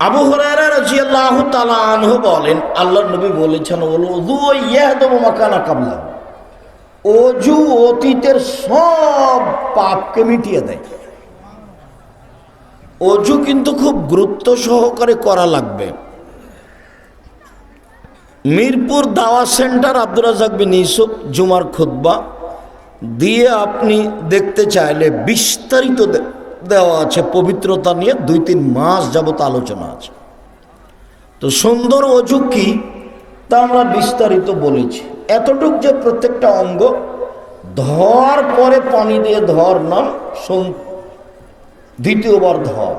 আবু রাজিয়াল্লাহু আনহু বলেন, আল্লাহর নবী বলেছেন মাকানা কাবলা অজু অতীতের সব পাপকে মিটিয়ে দেয়। অজু কিন্তু খুব গুরুত্ব সহকারে করা লাগবে। মিরপুর দাওয়া সেন্টার আব্দুর রাজাক বিন জুমার খুতবা দিয়ে আপনি দেখতে চাইলে বিস্তারিত দেওয়া আছে পবিত্রতা নিয়ে দুই তিন মাস যাবত আলোচনা আছে। তো সুন্দর অজু কি? তা আমরা বিস্তারিত বলেছি। এতটুক যে প্রত্যেকটা অঙ্গ ধর পরে পানি দিয়ে ধর নাম দ্বিতীয়বার ধর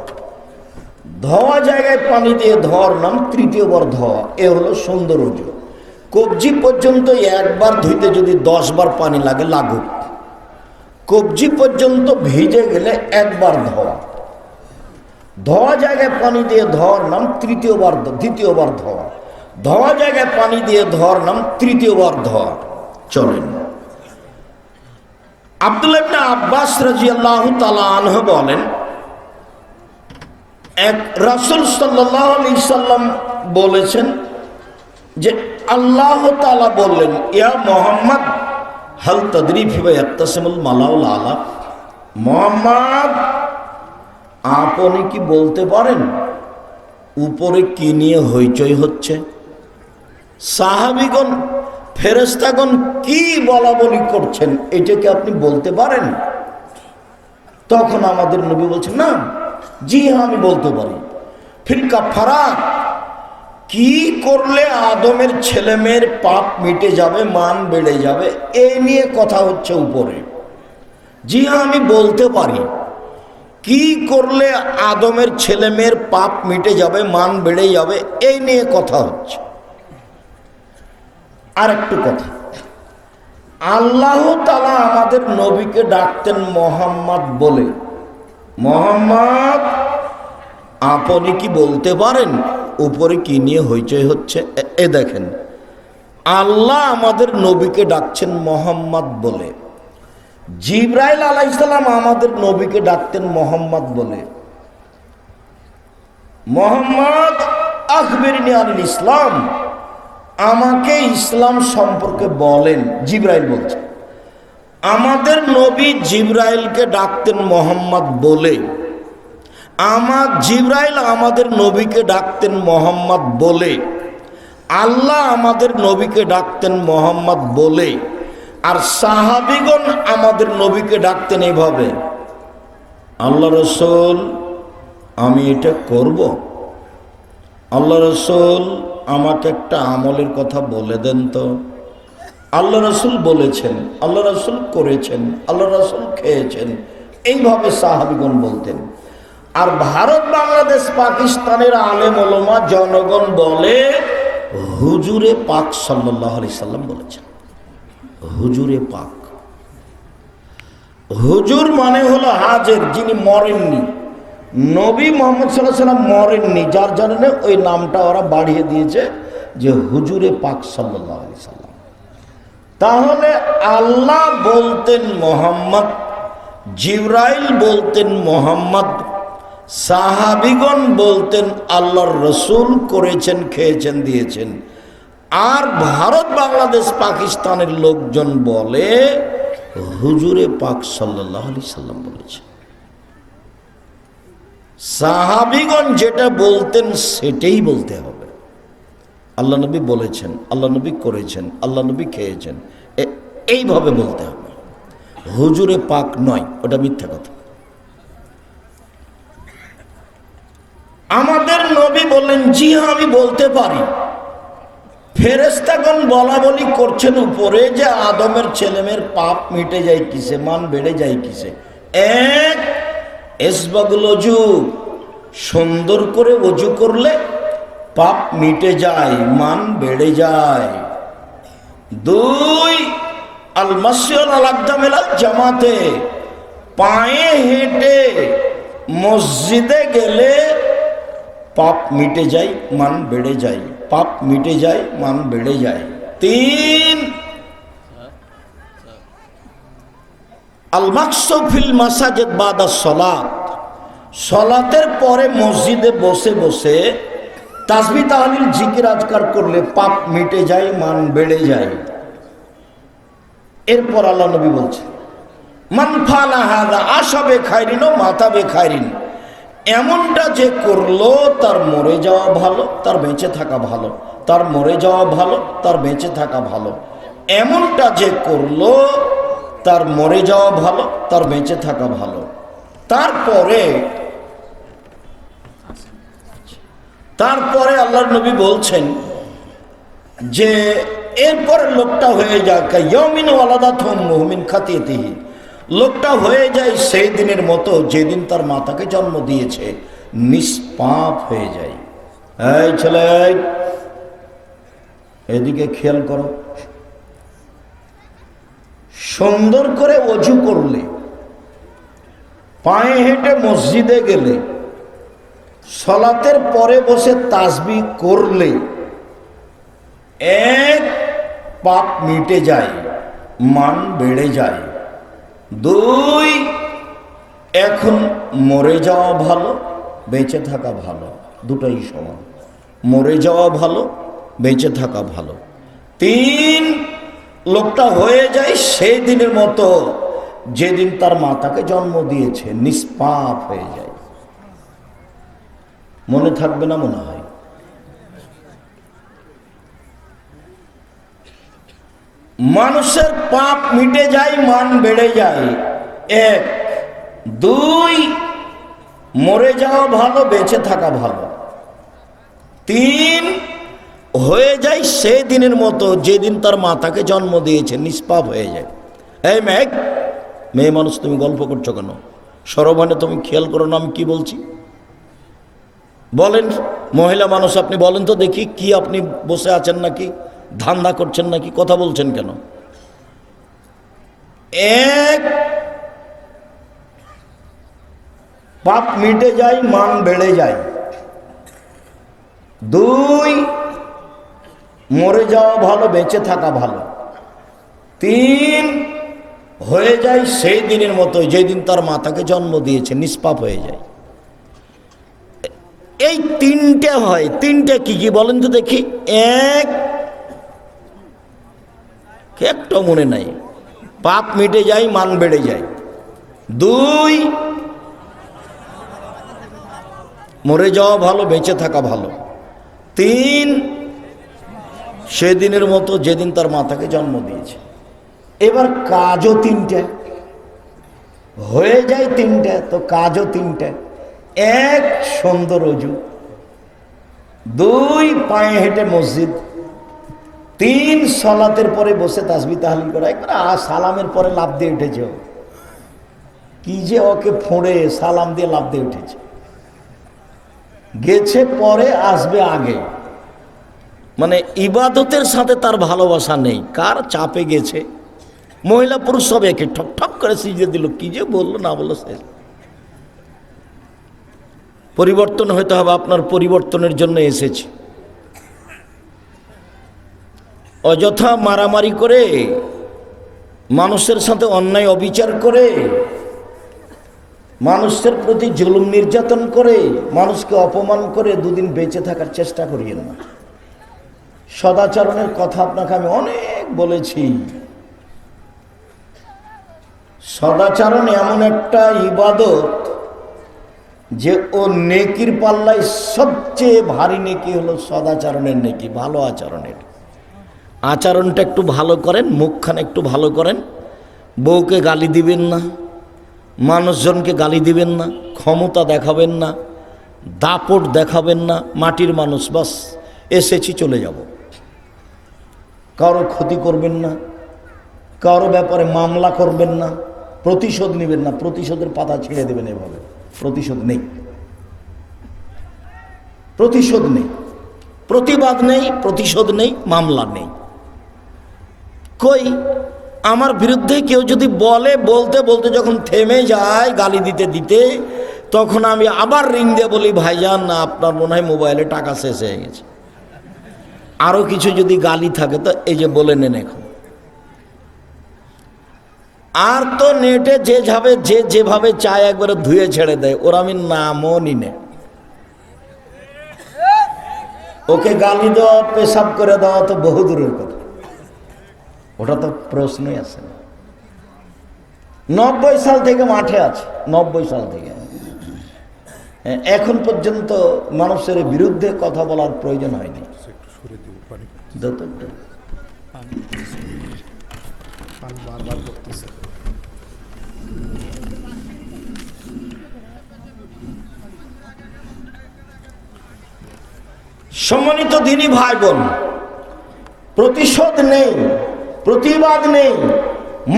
ধোয়া জায়গায় পানি দিয়ে ধর নাম তৃতীয়বার ধোয়া। এ হলো সুন্দর অজু। কবজি পর্যন্ত একবার ধুইতে যদি দশ বার পানি লাগে, লাগুক। কবজি পর্যন্ত ভিজে গেলে একবার ধোয়া। ধোয়া জায়গায় পানি দিয়ে ধর নাম তৃতীয়বার দ্বিতীয়বার ধোয়া। ধোয়া জায়গায় পানি দিয়ে ধর নাম তৃতীয়বার ধোয়া। চলেন। আব্দুল ইবনে আব্বাস রাজিয়াল্লাহু তাআলা আনহু বলেন, এক রাসূল সাল্লাল্লাহু আলাইহি সাল্লাম বলেছেন যে আল্লাহ তাআলা বললেন, ইয়া মোহাম্মদ হাল তদরি ফিবা ইয়াত্তাসিমুল মালাউল আলা। মোহাম্মদ, আপনি কি বলতে পারেন উপরে কি নিয়ে হইচই হচ্ছে? সাহাবিগণ ফেরেস্তাগণ কি বলা বলি করছেন এটাকে আপনি বলতে পারেন? তখন আমাদের নবী বলছেন, না, জি হ্যাঁ আমি বলতে পারি। ফিরকা ফারা কি করলে আদমের ছেলেমেয়ের পাপ মিটে যাবে, মান বেড়ে যাবে? এই নিয়ে কথা হচ্ছে উপরে। জি হ্যাঁ আমি বলতে পারি। কি করলে আদমের ছেলেমেয়ের পাপ মিটে যাবে, মান বেড়ে যাবে? এই নিয়ে কথা হচ্ছে। আর একটু কথা। আল্লাহ তালা আমাদের নবীকে ডাকতেন মোহাম্মদ বলে। মোহাম্মদ আপনি কি বলতে পারেন? উপরে কি নিয়ে হইচই হচ্ছে? এ- দেখেন। আল্লাহ আমাদের নবীকে ডাকছেন মোহাম্মদ বলে। জিব্রাইল আলাইসালাম আমাদের নবীকে ডাকতেন মোহাম্মদ বলে। মোহাম্মদ আকবর আনিল ইসলাম। আমাকে ইসলাম সম্পর্কে বলেন, জিব্রাইল বলছে। আমাদের নবী জিব্রাইলকে ডাকতেন মোহাম্মদ বলে। আমার জিব্রাইল আমাদের নবীকে ডাকতেন মোহাম্মদ বলে। আল্লাহ আমাদের নবীকে ডাকতেন মোহাম্মদ বলে। আর সাহাবিগণ আমাদের নবীকে ডাকতেন এইভাবে, আল্লাহ রসুল, আমি এটা করব। আল্লাহ রসুল, আমাকে একটা আমলের কথা বলে দেন তো। আল্লাহ রসুল বলেছেন, আল্লাহ রসুল করেছেন, আল্লাহ রসুল খেয়েছেন। এইভাবে সাহাবিগণ বলতেন। আর ভারত, বাংলাদেশ, পাকিস্তানের আলেম ওলমা, জনগণ বলে হুজুরে পাক সাল্লাহ সাল্লাম বলেছেন। হুজুরে পাক। হুজুর মানে হলো হাজের, যিনি মরেননি। নবী মোহাম্মদ সাল্লাহ সাল্লাম মরেননি, যার জন্য ওই নামটা ওরা বাড়িয়ে দিয়েছে যে হুজুরে পাক সাল্লাহ সাল্লাম। তাহলে আল্লাহ বলতেন মোহাম্মদ, জিব্রাইল বলতেন মোহাম্মদ সাহাবিগণ বলতেন, আল্লাহর রসুল করেছেন, খেয়েছেন, দিয়েছেন। আর ভারত, বাংলাদেশ, পাকিস্তানের লোকজন বলে, হুজুরে পাক সাল্লাহ আলি সাল্লাম বলেছে। সাহাবিগণ যেটা বলতেন, সেটাই বলতে হবে। আল্লাহ নবী বলেছেন, আল্লাহ নবী করেছেন, আল্লাহ নবী খেয়েছেন এইভাবে বলতে হবে। হুজুরে পাক নয়, ওটা মিথ্যা কথা। আমাদের নবী বললেন, জি, আমি বলতে পারি। ফেরেস্তাগণ বলা বলি করছেন উপরে যে আদমের ছেলেমেয়ের পাপ মিটে যায় কিসে, মান বেড়ে যায় কিসে। এক এসবাগুল সুন্দর করে অজু করলে পাপ মিটে যায়, মান বেড়ে যায়। দুই, আল মাসিয়াল আল আকদামেলা জামাতে, পায়ে হেঁটে মসজিদে গেলে পাপ মিটে যায়, মান বেড়ে যায়। পাপ মিটে যায়, মান বেড়ে যায়। তিন। আল মাকসফিল মাসাজেদ সলাত। সলাতের পরে মসজিদে বসে বসে তাসবি তাহলিল জিকির আজকার করলে পাপ মিটে যায়, মান বেড়ে যায়। এরপর আল্লাহ নবী বলছে মান ফালা হাদা আসাবে খাইরিন ও মাতাবে খাইরিন। এমনটা যে করল, তার মরে যাওয়া ভালো, তার বেঁচে থাকা ভালো, তার মরে যাওয়া ভালো, তার বেঁচে থাকা ভালো। এমনটা যে করল, তার মরে যাওয়া ভালো, তার বেঁচে থাকা ভালো। তারপরে তারপরে আল্লাহর নবী বলছেন যে এরপরে লোকটা হয়ে যাক ইয়মিন আলাদা থম মোহমিন খাতিয়েতিহি। লোকটা হয়ে যায় সেই দিনের মতো যেদিন তার মাতাকে জন্ম দিয়েছে, নিষ্পাপ হয়ে যায়। এই ছেলে, এদিকে খেয়াল করো। সুন্দর করে অজু করলে, পায়ে হেঁটে মসজিদে গেলে, সলাতের পরে বসে তাসবি করলে, এক পাপ মিটে যায়, মান বেড়ে যায়। দুই, এখন মরে যাওয়া ভালো, বেঁচে থাকা ভালো, দুটাই সমান। মরে যাওয়া ভালো, বেঁচে থাকা ভালো। তিন, লোকটা হয়ে যায় সেই দিনের মতো, যেদিন তার মাতাকে জন্ম দিয়েছে, নিষ্পাপ হয়ে যায়। মনে থাকবে না মনে হয়? মানুষের পাপ মিটে যায়, মান বেড়ে যায়। এক। দুই, মরে যাওয়া ভালো, বেঁচে থাকা ভালো। তিন, হয়ে যায় সেই দিনের মতো, যেদিন তার মাতাকে জন্ম দিয়েছে, নিষ্পাপ হয়ে যায়। এই মেঘ, মেয়ে মানুষ, তুমি গল্প করছ কেন? সরবানে তুমি খেয়াল করো না, আমি কি বলছি? বলেন, মহিলা মানুষ, আপনি বলেন তো দেখি, কি আপনি বসে আছেন নাকি? ধান্দা করছেন নাকি, কথা বলছেন কেন? এক পাপ মিটে যায়, মান বেড়ে যায়। দুই, মরে যাওয়া ভালো, বেঁচে থাকা ভালো। তিন, হয়ে যায় সেই দিনের মতো যেই দিন তার মাতাকে জন্ম দিয়েছে, নিষ্পাপ হয়ে যায়। এই তিনটে হয়, তিনটে কি কি বলেন তো দেখি। এক একটা মনে নাই। পাপ মিটে যায়, মান বেড়ে যায়। দুই, মরে যাওয়া ভালো, বেঁচে থাকা ভালো। তিন, সেদিনের মতো যেদিন তার মাতাকে জন্ম দিয়েছে। এবার কাজও তিনটে। হয়ে যায় তিনটে, তো কাজও তিনটে। এক সুন্দর অজু। দুই, পায়ে হেঁটে মসজিদ। তিন সলাতের পরে বসে তাসবি তাহলিল করা। একবার সালামের পরে লাভ দিয়ে উঠেছে। কি যে ওকে ফোঁড়ে সালাম দিয়ে লাভ দিয়ে উঠেছে। গেছে পরে আসবে আগে। মানে ইবাদতের সাথে তার ভালোবাসা নেই। কার চাপে গেছে? মহিলা পুরুষ সব একে ঠক ঠক করে সিজে দিল। কি যে বলল না বলল সে? পরিবর্তন হতে হবে। আপনার পরিবর্তনের জন্য এসেছে। অযথা মারামারি করে, মানুষের সাথে অন্যায় অবিচার করে, মানুষের প্রতি জুলুম নির্যাতন করে, মানুষকে অপমান করে দুদিন বেঁচে থাকার চেষ্টা করিয়েন না। সদাচরণের কথা আপনাকে আমি অনেক বলেছি। সদাচরণ এমন একটা ইবাদত যে ও নেকির পাল্লায় সবচেয়ে ভারী নেকি হলো সদাচরণের নেকি, ভালো আচরণের। আচরণটা একটু ভালো করেন, মুখখান একটু ভালো করেন। বউকে গালি দিবেন না, মানুষজনকে গালি দিবেন না, ক্ষমতা দেখাবেন না, দাপট দেখাবেন না, মাটির মানুষ, বাস, এসেছি চলে যাব। কারও ক্ষতি করবেন না, কারও ব্যাপারে মামলা করবেন না, প্রতিশোধ নেবেন না, প্রতিশোধের পাতা ছেড়ে দেবেন এভাবে। প্রতিশোধ নেই। প্রতিশোধ নেই। প্রতিবাদ নেই, প্রতিশোধ নেই, মামলা নেই। কই? আমার বিরুদ্ধে কেউ যদি বলে, বলতে বলতে যখন থেমে যায় গালি দিতে দিতে, তখন আমি আবার রিং দিয়ে বলি, ভাইজান, না, আপনার মনে হয় মোবাইলে টাকা শেষ হয়ে গেছে। আরও কিছু যদি গালি থাকে, তো এই যে বলে নেন এখন। আর তো নেটে যে যাবে, যে যেভাবে চায় একবারে ধুয়ে ছেড়ে দেয়। ওর আমি নামও নিনে ওকে গালি দেওয়া, পেশাব করে দেওয়া তো বহু দূরের কথা। ওটা তো প্রশ্নই আছে না। নব্বই সাল থেকে মাঠে আছে নব্বই সাল থেকে। হ্যাঁ, এখন পর্যন্ত মানুষের বিরুদ্ধে কথা বলার প্রয়োজন হয়নি। সম্মানিত দিনী ভাই বোন প্রতিশোধ নেই। প্রতিবাদ নেই,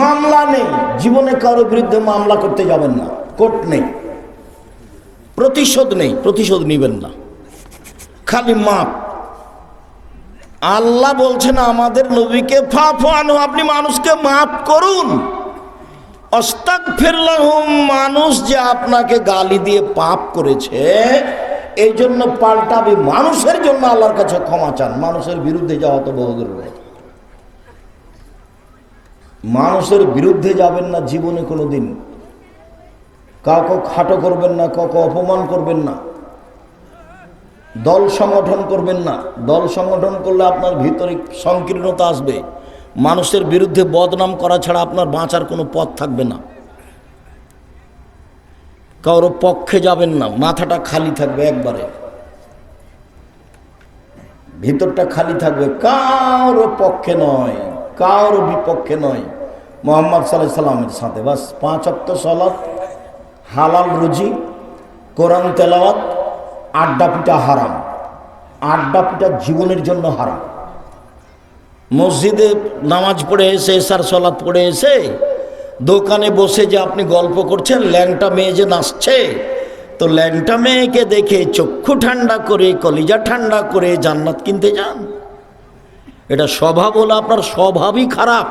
মামলা নেই, জীবনে কারও বিরুদ্ধে মামলা করতে যাবেন না, কোর্ট নেই, প্রতিশোধ নেই, প্রতিশোধ নিবেন না, খালি মাপ। আল্লাহ বলছেন, আমাদের নবীকে ফাফানো আপনি মানুষকে মাফ করুন। অস্তাক ফিরলাহুম মানুষ যে আপনাকে গালি দিয়ে পাপ করেছে এই জন্য পাল্টাবে। মানুষের জন্য আল্লাহর কাছে ক্ষমা চান, মানুষের বিরুদ্ধে যাওয়া তো বহুদূর কথা মানুষের বিরুদ্ধে যাবেন না জীবনে কোনো দিন কাউকে খাটো করবেন না, কাউকে অপমান করবেন না। দল সংগঠন করবেন না। দল সংগঠন করলে আপনার ভিতরে সংকীর্ণতা আসবে। মানুষের বিরুদ্ধে বদনাম করা ছাড়া আপনার বাঁচার কোনো পথ থাকবে না। কারও পক্ষে যাবেন না, মাথাটা খালি থাকবে একবারে। ভিতরটা খালি থাকবে কারও পক্ষে নয় কারও বিপক্ষে নয়। মোহাম্মদ সাল্লাহ সাল্লামের সাথে। বাস, পাঁচ অক্ত সলাৎ হালাল রুজি, কোরআন তেলাওয়াত, আড্ডা পিটা হারাম। আড্ডা পিটা জীবনের জন্য হারাম। মসজিদে নামাজ পড়ে এসে, এসার সলাৎ পড়ে এসে, দোকানে বসে যে আপনি গল্প করছেন, ল্যাংটা মেয়ে যে নাচছে, তো ল্যাংটা মেয়েকে দেখে চক্ষু ঠান্ডা করে, কলিজা ঠান্ডা করে জান্নাত কিনতে যান। এটা স্বভাব হলো আপনার স্বভাবই খারাপ।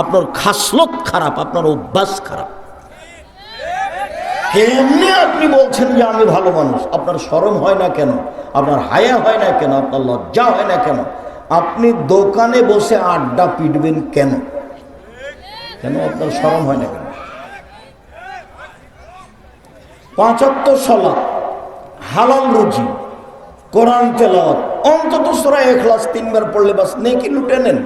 আপনার খাসলত খারাপ, আপনার অভ্যাস খারাপ। কেমনি আপনি বলছেন যে আমি ভালো মানুষ? আপনার শরম হয় না কেন? আপনার হায়া হয় না কেন? আপনার লজ্জা হয় না কেন? আপনি দোকানে বসে আড্ডা পিটবেন কেন? কেন আপনার শরম হয় না কেন? পাঁচাত্তর সলা হালাল রুজি, কোরআন তেলাওয়াত, অন্তত সরা এখলাস তিনবার পড়লে বাস নেকি লুটে নেন।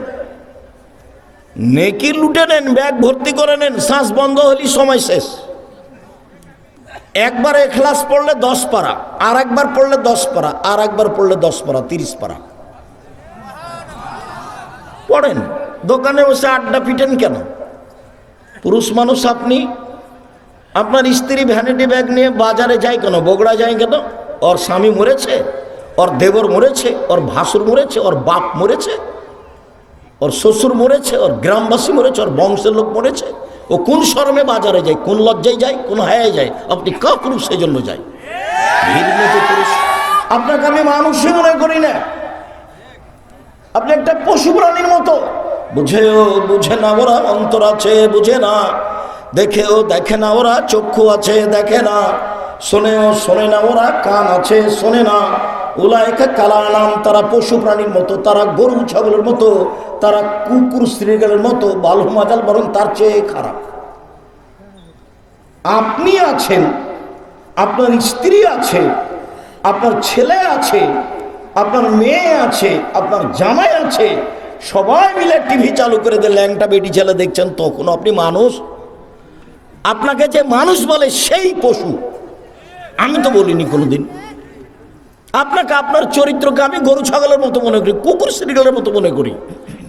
নেকি লুটে নেন, ব্যাগ ভর্তি করে নেন, শ্বাস বন্ধ হলি সময় শেষ। একবার এখলাস পড়লে দশ পারা, আর একবার পড়লে দশ পারা, আর একবার পড়লে দশ পারা, তিরিশ পারা। পড়েন, দোকানে বসে আড্ডা পিটেন কেন? পুরুষ মানুষ আপনি, আপনার স্ত্রী ভ্যানিটি ব্যাগ নিয়ে বাজারে যায় কেন? বগড়া যায় কেন? ওর স্বামী মরেছে, ওর দেবর মরেছে, ওর ভাসুর মরেছে, ওর বাপ মরেছে। ওর শ্বশুর মরেছে ওর গ্রামবাসী মরেছে ওর বংশের লোক মরেছে। ও কোন শরমে বাজারে যায় কোন লজ্জায় যায় কোন হায় যায়? আপনি কা পুরুষ সেই জন্য যায় আপনাকে আমি মানুষই মনে করি না। আপনি একটা পশু প্রাণীর মতো। বুঝেও বুঝে না ওরা অন্তর আছে বুঝে না। দেখেও দেখে না ওরা চক্ষু আছে দেখে না। শোনেও শোনে না ওরা কান আছে শোনে না। উলায়কা কালা নাম তারা পশু প্রাণীর মতো, তারা গরু ছাগলের মতো, তারা কুকুর শ্রীগালের মতো, বালু মাজাল বরং তার চেয়ে খারাপ। আপনি আছেন, আপনার স্ত্রী আছে, আপনার ছেলে আছে, আপনার মেয়ে আছে, আপনার জামাই আছে, সবাই মিলে টিভি চালু করে দিয়ে ল্যাংটা বেটি ছেলে দেখছেন তখন আপনি মানুষ। আপনাকে যে মানুষ বলে সেই পশু, আমি তো বলিনি কোনোদিন। আপনাকে আপনার চরিত্রকে আমি গরু ছাগলের মতো মনে করি, কুকুর শ্রীগলের মতো মনে করি,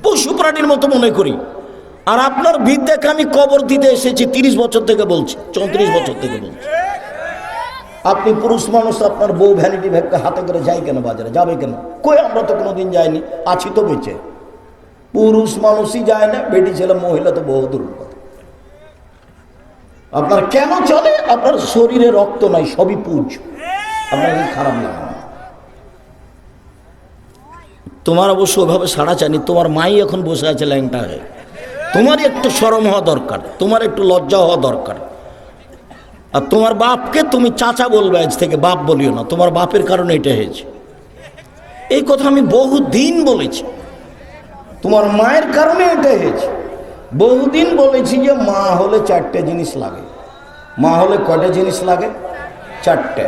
পশু প্রাণীর মতো মনে করি। আর আপনার বিদ্যাকে আমি কবর দিতে এসেছি তিরিশ বছর থেকে বলছি, চৌত্রিশ বছর থেকে বলছি। আপনি পুরুষ মানুষ, আপনার বউ ভ্যানিটি ব্যাগকে হাতে করে যাই কেন বাজারে, যাবে কেন? কই আমরা তো কোনোদিন যাইনি, আছি তো বেঁচে। পুরুষ মানুষই যায় না, বেটি ছেলে, মহিলা তো বহু দূর আপনার কেন চলে? আপনার শরীরে রক্ত নাই, সবই পুজ। আপনার খারাপ লাগে? তোমার অবশ্য ওভাবে সাড়া চানি তোমার মাই এখন বসে আছে ল্যাংটা হয়ে। তোমারই একটু সরম হওয়া দরকার, তোমার একটু লজ্জা হওয়া দরকার। আর তোমার বাপকে তুমি চাচা বলবে আজ থেকে, বাপ বলিও না, তোমার বাপের কারণে এটা হয়েছে। এই কথা আমি বহু দিন বলেছি। তোমার মায়ের কারণে এটা হয়েছে। বহুদিন বলেছি যে মা হলে চারটে জিনিস লাগে। মা হলে কটা জিনিস লাগে? চারটে।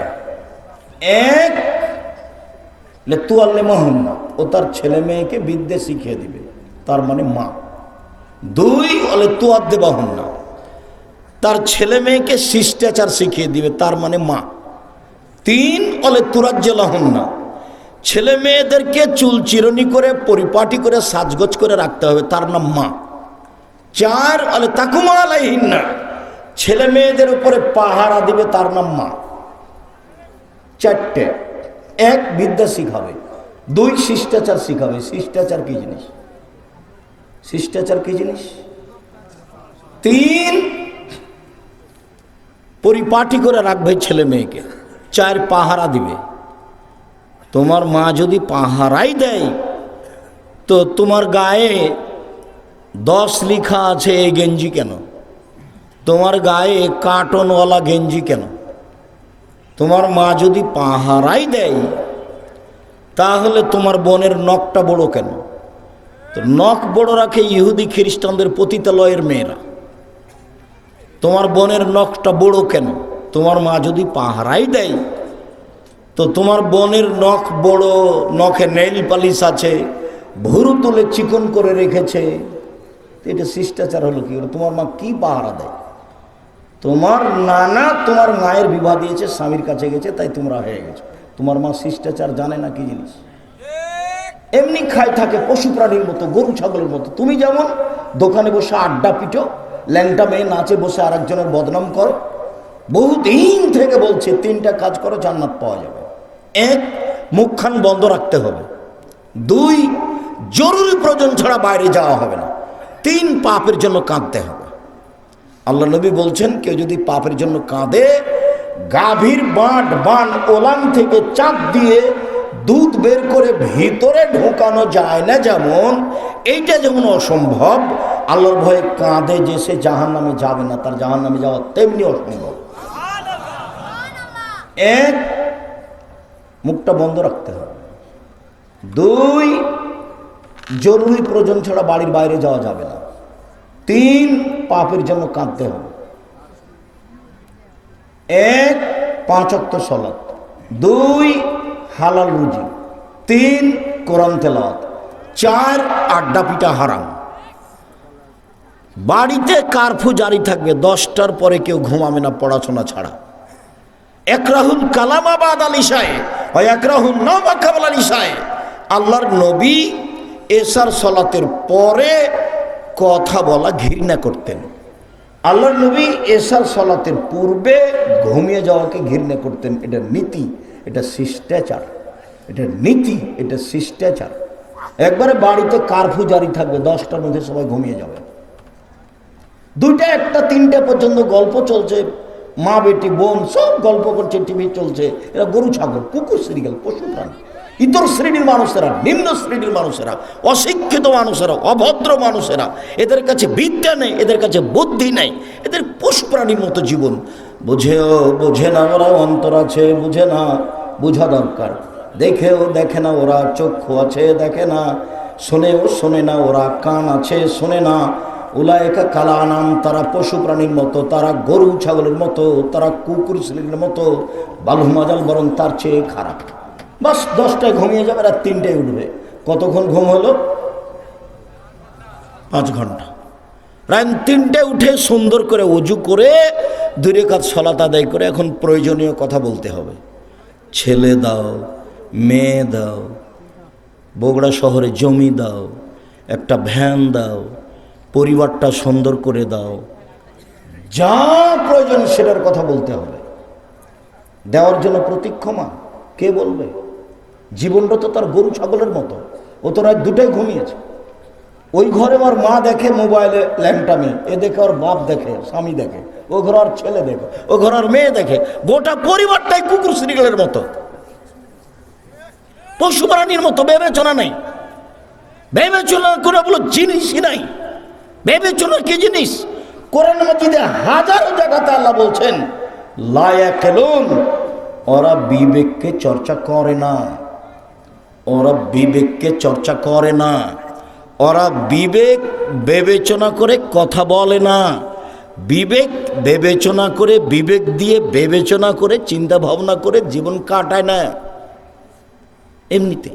এক তু আল্লে মোহাম্মদ ও তার ছেলে মেয়েকে বিদ্যে শিখিয়ে দিবে। তার মানে মা। দুই অলে তু আদ্দে বাহন্না তার ছেলে মেয়েকে শিষ্টাচার শিখিয়ে দিবে, তার মানে মা। তিন অলে তুরাজ্য লাহন্না ছেলে মেয়েদেরকে চুল চিরনি করে, পরিপাটি করে, সাজগোজ করে রাখতে হবে, তার নাম মা। চার অলে তাকুমা আলাইহিন্না। ছেলে মেয়েদের উপরে পাহারা দিবে, তার নাম মা। চারটে এক বিদ্যা শিখাবে, দুই শিষ্টাচার শিখাবে। শিষ্টাচার কি জিনিস? শিষ্টাচার কি জিনিস? তিন পরিপাটি করে রাখবে ছেলে মেয়েকে, চার পাহারা দিবে। তোমার মা যদি পাহারাই দেয়, তো তোমার গায়ে দশ লিখা আছে এই গেঞ্জি কেন? তোমার গায়ে কার্টনওয়ালা গেঞ্জি কেন? তোমার মা যদি পাহারাই দেয়, তাহলে তোমার বোনের নখটা বড় কেন? তো নখ বড় রাখে ইহুদি খ্রিস্টানদের পতিতালয়ের মেয়েরা। তোমার বোনের নখটা বড় কেন? তোমার মা যদি পাহারাই দেয়, তো তোমার বোনের নখ বড়, নখে নেইল পালিশ আছে, ভুরু তুলে চিকন করে রেখেছে। এটা শিষ্টাচার হলো কি? তোমার মা কি পাহারা দেয়? তোমার নানা তোমার মায়ের বিবাহ দিয়েছে, স্বামীর কাছে গেছে, তাই তোমরা হয়ে গেছো। তোমার মা শিষ্টাচার জানে না কি জিনিস? এমনি খায় থাকে পশু প্রাণীর মতো, গরু ছাগলের মতো। তুমি যেমন দোকানে বসে আড্ডা পিটো, ল্যাংটা মেয়ে নাচে বসে আরেকজনের বদনাম করো, বহুদিন থেকে বলছে, তিনটা কাজ করো, জান্নাত পাওয়া যাবে। এক, মুখখান বন্ধ রাখতে হবে। দুই, জরুরি প্রয়োজন ছাড়া বাইরে যাওয়া হবে না। তিন, পাপের জন্য কাঁদতে হবে। আল্লাহ নবী বলছেন, কেউ যদি পাপের জন্য কাঁদে, গাভীর বাঁট, বান, ওলান থেকে চাপ দিয়ে দুধ বের করে ভিতরে ঢোকানো যায় না যেমন, এইটা যেমন অসম্ভব, আল্লাহর ভয়ে কাঁদে যে সে জাহান নামে যাবে না, তার জাহান নামে যাওয়া তেমনি অসম্ভব। এক, মুখটা বন্ধ রাখতে হবে। দুই, জরুরি প্রয়োজন ছাড়া বাড়ির বাইরে যাওয়া যাবে না। তিন পাপের জন্য কাঁদতে হবে। এক, পাঁচ অক্ত সলাৎ। দুই, হালাল রুজি। তিন, কোরআন তেলাওয়াত। চার, আড্ডা পিটা হারাম। বাড়িতে কারফু জারি থাকবে, দশটার পরে কেউ ঘুমাবে না পড়াশোনা ছাড়া। একরাহুল কালামাবাদ আলিশায় হয় একরাহুল নবাকাবাল আলিশায় আল্লাহর নবী এসার সলাতের পরে কথা বলা ঘৃণা করতেন। আল্লাহর নবী এসার সলাতের পূর্বে ঘুমিয়ে যাওয়াকে ঘৃণা করতেন। এটা নীতি, এটা শিষ্টাচার। এটা নীতি, এটা শিষ্টাচার। একবারে বাড়িতে কারফু জারি থাকবে, দশটার মধ্যে সবাই ঘুমিয়ে যাবে। দুইটা, একটা, তিনটা পর্যন্ত গল্প চলছে। মা, বেটি, বোন সব গল্প করছে, টিভি চলছে। এরা গরু, ছাগল, কুকুর, সিরিয়াল, পশু, প্রাণী। ইতর শ্রেণির মানুষেরা, নিম্ন শ্রেণির মানুষেরা, অশিক্ষিত মানুষেরা, অভদ্র মানুষেরা, এদের কাছে বিদ্যা নেই, এদের কাছে বুদ্ধি নেই, এদের পশু প্রাণীর মতো জীবন। বুঝেও, বোঝে না ওরা অন্তর আছে, বুঝে না, বোঝা দরকার। দেখেও দেখে না ওরা, চক্ষু আছে দেখে না, শোনেও শোনে না ওরা, কান আছে শোনে না। উলায়কা কালা নাম তারা পশু প্রাণীর মতো, তারা গরু, ছাগলের মতো, তারা কুকুর শ্রেণির মতো বালু মাজাল বরং তার চেয়ে খারাপ। বাস দশটায় ঘুমিয়ে যাবে আর তিনটায় উঠবে। কতক্ষণ ঘুম হলো? পাঁচ ঘণ্টা। রাত তিনটায় উঠে সুন্দর করে উজু করে দূরে কাজ সলাত আদায় করে এখন প্রয়োজনীয় কথা বলতে হবে। ছেলে দাও, মেয়ে দাও, বগুড়া শহরে জমি দাও, একটা ভ্যান দাও, পরিবারটা সুন্দর করে দাও। যা প্রয়োজন সেটার কথা বলতে হবে। দেওয়ার জন্য প্রতীক্ষমা, কে বলবে? জীবনটা তো তার গরু ছাগলের মতো। ও তো রাত দুটাই ঘুমিয়েছে। ওই ঘরে ওর মা দেখে, মোবাইলে ল্যাংটা মেয়ে এ দেখে ওর বাপ দেখে, স্বামী দেখে। ও ঘর ওর ছেলে দেখে, ও ঘর ওর মেয়ে দেখে। গোটা পরিবারটাই কুকুর শ্রীগলের মতো। পশু প্রাণীর মতো, বিবেচনা নেই। বিবেচনা করে বলো, জিনিসই নাই। বিবেচনা কি জিনিস? কোরআন মাজিদে হাজারো জায়গাতে আল্লাহ বলছেন, লায়া খেলুন, ওরা বিবেককে চর্চা করে না। ওরা বিবেককে চর্চা করে না। ওরা বিবেক বিবেচনা করে কথা বলে না। বিবেক বিবেচনা করে, বিবেক দিয়ে বিবেচনা করে, চিন্তা ভাবনা করে জীবন কাটায় না। এমনিতে।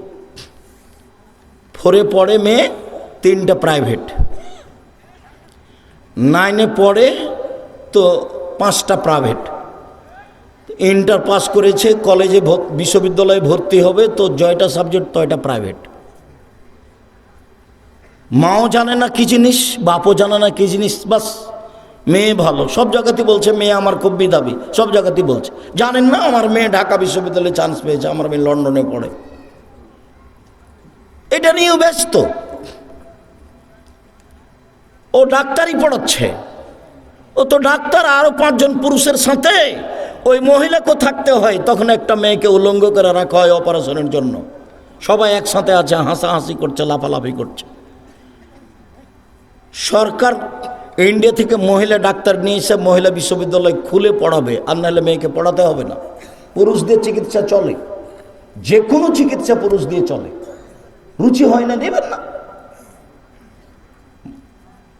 ফোরে পড়ে মেয়ে, তিনটা প্রাইভেট। নাইনে পড়ে তো পাঁচটা প্রাইভেট। ইন্টার পাস করেছে কলেজে বিশ্ববিদ্যালয়ে ভর্তি হবে, তো জয়টা সাবজেক্ট তয়টা প্রাইভেট মাও জানে না কি জিনিস, বাপও জানে না কি জিনিস, বাস, মেয়ে ভালো। সব জায়গাতেই বলছে, মেয়ে আমার খুব বিদাবি। সব জায়গাতেই বলছে। জানেন না, আমার মেয়ে ঢাকা বিশ্ববিদ্যালয়ে চান্স পেয়েছে, আমার মেয়ে লন্ডনে পড়ে। এটা নিয়েও ব্যস্ত। ও ডাক্তারই পড়াচ্ছে। ও তো ডাক্তার আরও পাঁচজন পুরুষের সাথে। ওই মহিলাকেও থাকতে হয়, তখন একটা মেয়েকে উলঙ্গ করে রাখা হয় অপারেশনের জন্য। সবাই একসাথে আছে, হাসাহাসি করছে, লাফালাফি করছে। সরকার ইন্ডিয়া থেকে মহিলা ডাক্তার নিয়ে এসে মহিলা বিশ্ববিদ্যালয় খুলে পড়াবে, আর নাহলে মেয়েকে পড়াতে হবে না। পুরুষদের চিকিৎসা চলে যে কোনো চিকিৎসা পুরুষ দিয়ে চলে। রুচি হয় না, নেবেন না।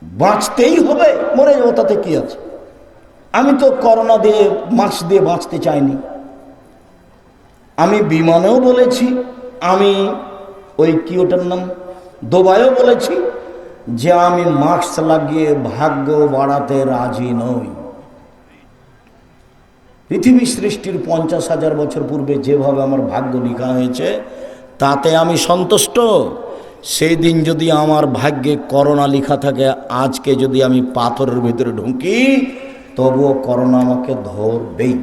বাঁচতেই হবে, মরে যাব তাতে কি আছে? আমি তো করোনা দিয়ে মাস্ক দিয়ে বাঁচতে চাইনি। আমি বিমানেও বলেছি, আমি ওই কি ওটার নাম দোবায়ও বলেছি যে আমি মাস্ক লাগিয়ে ভাগ্য বাড়াতে রাজি নই। পৃথিবী সৃষ্টির পঞ্চাশ হাজার বছর পূর্বে যেভাবে আমার ভাগ্য লিখা হয়েছে, তাতে আমি সন্তুষ্ট। সেই দিন যদি আমার ভাগ্যে করোনা লেখা থাকে, আজকে যদি আমি পাথরের ভিতরে ঢুকি তবুও করোনা আমাকে ধরবেই।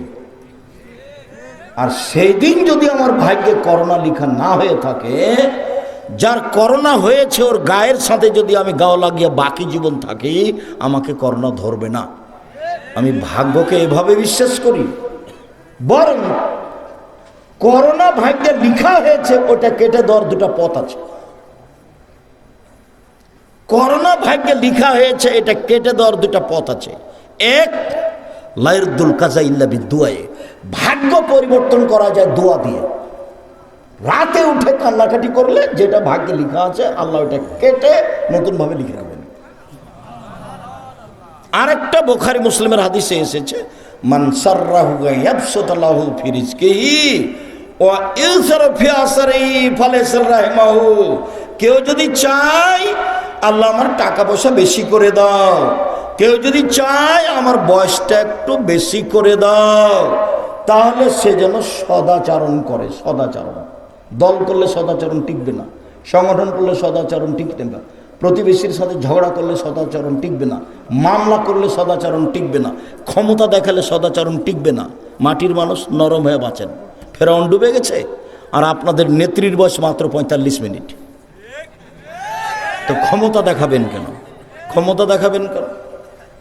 আর সেই দিন যদি আমার ভাগ্যে করোনা লেখা না হয়ে থাকে, যার করোনা হয়েছে ওর গায়ের সাথে যদি আমি গাও লাগিয়ে বাকি জীবন থাকি, আমাকে করোনা ধরবে না। আমি ভাগ্যকে এভাবে বিশ্বাস করি। বরং করোনা ভাগ্যে লিখা হয়েছে, ওটা কেটে দেওয়ার দুটা পথ আছে। করোনা ভাগ্যে লিখা হয়েছে, এটা কেটে দেওয়ার দুটা পথ আছে। এক লাইরুদ্দুল কাজা ইল্লা বিদুয়ায়ে। ভাগ্য পরিবর্তন করা যায় দোয়া দিয়ে। রাতে উঠে কান্নাকাটি করলে যেটা ভাগ্যে লেখা আছে, আল্লাহ ওটা কেটে নতুনভাবে লিখে দেবেন আরেকটা বোখারি মুসলিমের হাদিসে এসেছে কেউ যদি চায়, আল্লাহ আমার টাকা পয়সা বেশি করে দাও। কেউ যদি চায় আমার বয়সটা একটু বেশি করে দাও, তাহলে সে যেন সদাচারণ করে, সদাচরণ। দল করলে সদাচরণ টিকবে না, সংগঠন করলে সদাচরণ টিকবে না, প্রতিবেশীর সাথে ঝগড়া করলে সদাচরণ টিকবে না, মামলা করলে সদাচরণ টিকবে না, ক্ষমতা দেখালে সদাচরণ টিকবে না, মাটির মানুষ নরম হয়ে বাঁচেন। ফেরাউন ডুবে গেছে, আর আপনাদের নেত্রীর বয়স মাত্র পঁয়তাল্লিশ মিনিট। তো ক্ষমতা দেখাবেন কেন? ক্ষমতা দেখাবেন কেন?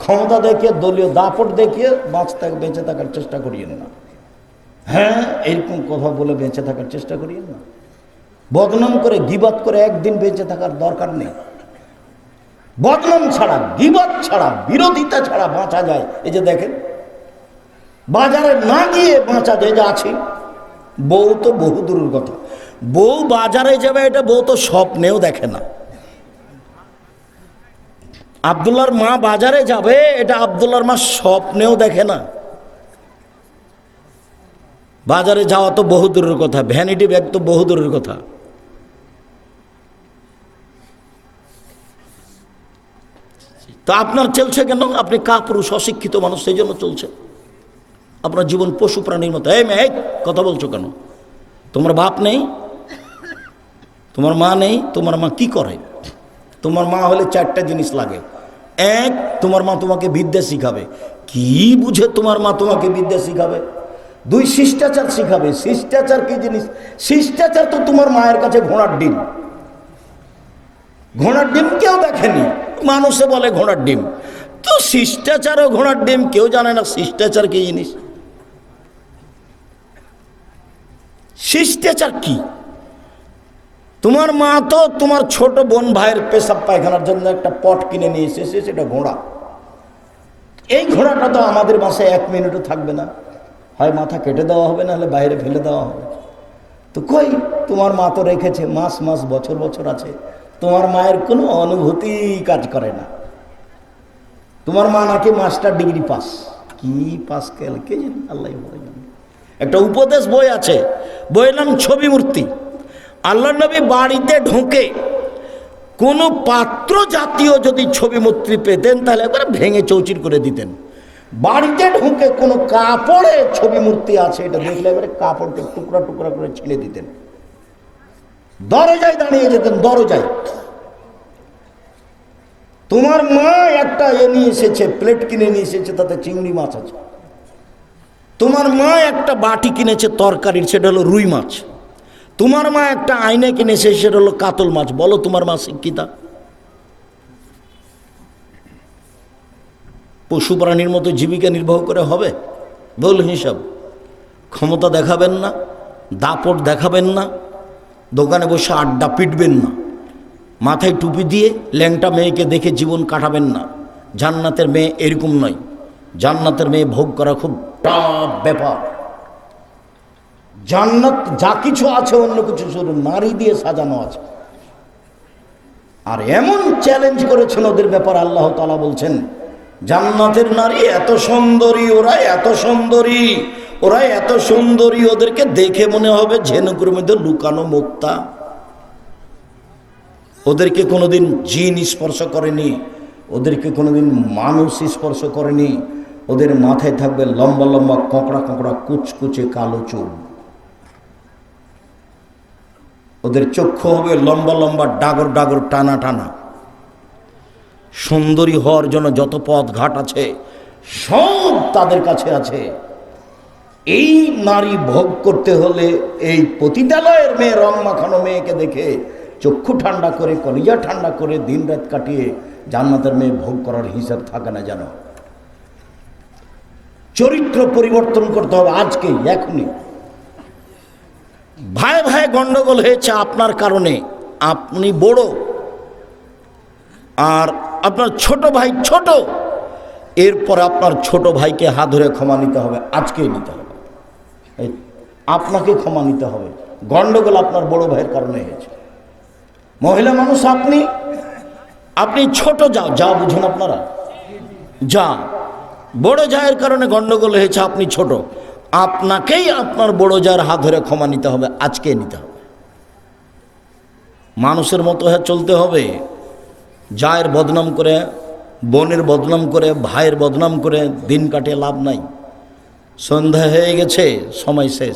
ক্ষমতা দেখিয়ে, দলীয় দাপট দেখিয়ে বাঁচতে বেঁচে থাকার চেষ্টা করিয়েন না। হ্যাঁ এরকম কথা বলে বেঁচে থাকার চেষ্টা করিয়েন না। বদনাম করে গিবাত করে একদিন বেঁচে থাকার দরকার নেই। বদনাম ছাড়া গিবাত ছাড়া, বিরোধিতা ছাড়া বাঁচা যায়। এই যে দেখেন, বাজারে না গিয়ে বাঁচা যে আছি। বউ তো বহু দূরের কথা। বউ বাজারে যাবে, এটা বউ তো স্বপ্নেও দেখে না। আবদুল্লার মা বাজারে যাবে, এটা আবদুল্লার মা স্বপ্নেও দেখে না। বাজারে যাওয়া তো বহু দূরের কথা ভ্যানিটি ব্যাগ তো বহু দূরের কথা। তো আপনার চলছে কেন? আপনি কাপুরুষ, অশিক্ষিত মানুষ, সেই জন্য চলছে। আপনার জীবন পশু প্রাণীর মতো। এই মেয়ে কথা বলছো কেন? তোমার বাপ নেই, তোমার মা নেই, তোমার মা কি করে? তোমার মা হলে চারটা জিনিস লাগে। এক, তোমার মা তোমাকে বিদ্যা শিখাবে। কি বুঝে তোমার মা তোমাকে বিদ্যা শিখাবে? দুই, শিষ্টাচার শিখাবে। শিষ্টাচার কি জিনিস? শিষ্টাচার তো তোমার মায়ের কাছে ঘোড়ার ডিম। ঘোড়ার ডিম কেউ দেখেনি। মানুষে বলে ঘোড়ার ডিম। তো শিষ্টাচার ও ঘোড়ার ডিম, কেউ জানে না শিষ্টাচার কি জিনিস? শিষ্টাচার কি? তোমার মা তো তোমার ছোট বোন ভাইয়ের পেশাব পায়খানার জন্য একটা পট কিনে নিয়ে এসেছে সেটা ঘোড়া। এই ঘোড়াটা তো আমাদের বাসায় এক মিনিটও থাকবে না। হয় মাথা কেটে দেওয়া হবে না হলে বাইরে ফেলে দেওয়া হবে। তো কই, তোমার মা তো রেখেছে, মাস মাস, বছর বছর আছে। তোমার মায়ের কোনো অনুভূতি কাজ করে না। তোমার মা নাকি মাস্টার ডিগ্রি পাস। কি পাস কেল কে জানি আল্লাহ একটা উপদেশ বই আছে, বইয়ের নাম ছবি মূর্তি। আল্লাহ নবী বাড়িতে ঢোকে কোনো পাত্র জাতীয় যদি ছবি মূর্তি পেতেন, তাহলে একবার ভেঙে চৌচির করে দিতেন। বাড়িতে ঢুকে কোনো কাপড়ে ছবি মূর্তি আছে, এটা দেখলে এবারে কাপড়কে টুকরা টুকরা করে ছেড়ে দিতেন। দরজায় দাঁড়িয়ে যেতেন, দরজায়। তোমার মা একটা এ নিয়ে এসেছে, প্লেট কিনে নিয়ে এসেছে, তাতে চিংড়ি মাছ আছে। তোমার মা একটা বাটি কিনেছে তরকারির, সেটা হলো রুই মাছ। তোমার মা একটা আয়না কিনেছে সেটা হলো কাতল মাছ। বলো তোমার মা শিক্ষিতা। পশু প্রাণীর মতো জীবিকা নির্বাহ করে হবে? বল হিসাব। ক্ষমতা দেখাবেন না, দাপট দেখাবেন না, দোকানে বসে আড্ডা পিটবেন না, মাথায় টুপি দিয়ে ল্যাংটা মেয়েকে দেখে জীবন কাটাবেন না। জান্নাতের মেয়ে এরকম নয়। জান্নাতের মেয়ে ভোগ করা খুব টাফ ব্যাপার। জান্নাত যা কিছু আছে, অন্য কিছু শুধু নারী দিয়ে সাজানো আছে। আর এমন চ্যালেঞ্জ করেছেন ওদের ব্যাপার আল্লাহ তালা বলছেন, জান্নাতের নারী এত সুন্দরী, ওরা এত সুন্দরী, ওরা এত সুন্দরী, ওদেরকে দেখে মনে হবে ঝেনুকুর মধ্যে লুকানো মুক্তা। ওদেরকে কোনোদিন জিন স্পর্শ করেনি, ওদেরকে কোনোদিন মানুষ স্পর্শ করেনি, ওদের মাথায় থাকবে লম্বা লম্বা কঁকড়া কঁকড়া কুচকুচে কালো চুল। ওদের চক্ষু হবে লম্বা লম্বা, ডাগর ডাগর, টানা টানা। সুন্দরী হওয়ার জন্য যত পথ ঘাট আছে, সব তাদের কাছে আছে। এই নারী ভোগ করতে হলে এই পতিতালয়ের মেয়ে, রং মাখানো মেয়েকে দেখে চক্ষু ঠান্ডা করে, কলিজা ঠান্ডা করে দিন রাত কাটিয়ে জান্নাতের মেয়ে ভোগ করার হিসাব থাকে না যেন। চরিত্র পরিবর্তন করতে হবে আজকে এখনই। ভাই ভাই গন্ডগোল হয়েছে আপনার কারণে। আপনি বড়। আর আপনার ছোট ভাই ছোট। এরপর আপনার ছোট ভাইকে হাত ধরে ক্ষমা নিতে হবে, আজকেই নিতে হবে। আপনাকে ক্ষমা নিতে হবে। গন্ডগোল আপনার বড় ভাইয়ের কারণে হয়েছে। মহিলা মানুষ আপনি আপনি ছোট যা যা বুঝুন আপনারা। যা, বড় জায়ের কারণে গন্ডগোল হয়েছে, আপনি ছোট। আপনাকেই আপনার বড় যার হাত ধরে ক্ষমা নিতে হবে আজকে নিতে হবে। মানুষের মতো হ্যাঁ চলতে হবে, জায়ের বদনাম করে, বোনের বদনাম করে, ভাইয়ের বদনাম করে দিন কাটে লাভ নাই। সন্ধ্যা হয়ে গেছে, সময় শেষ।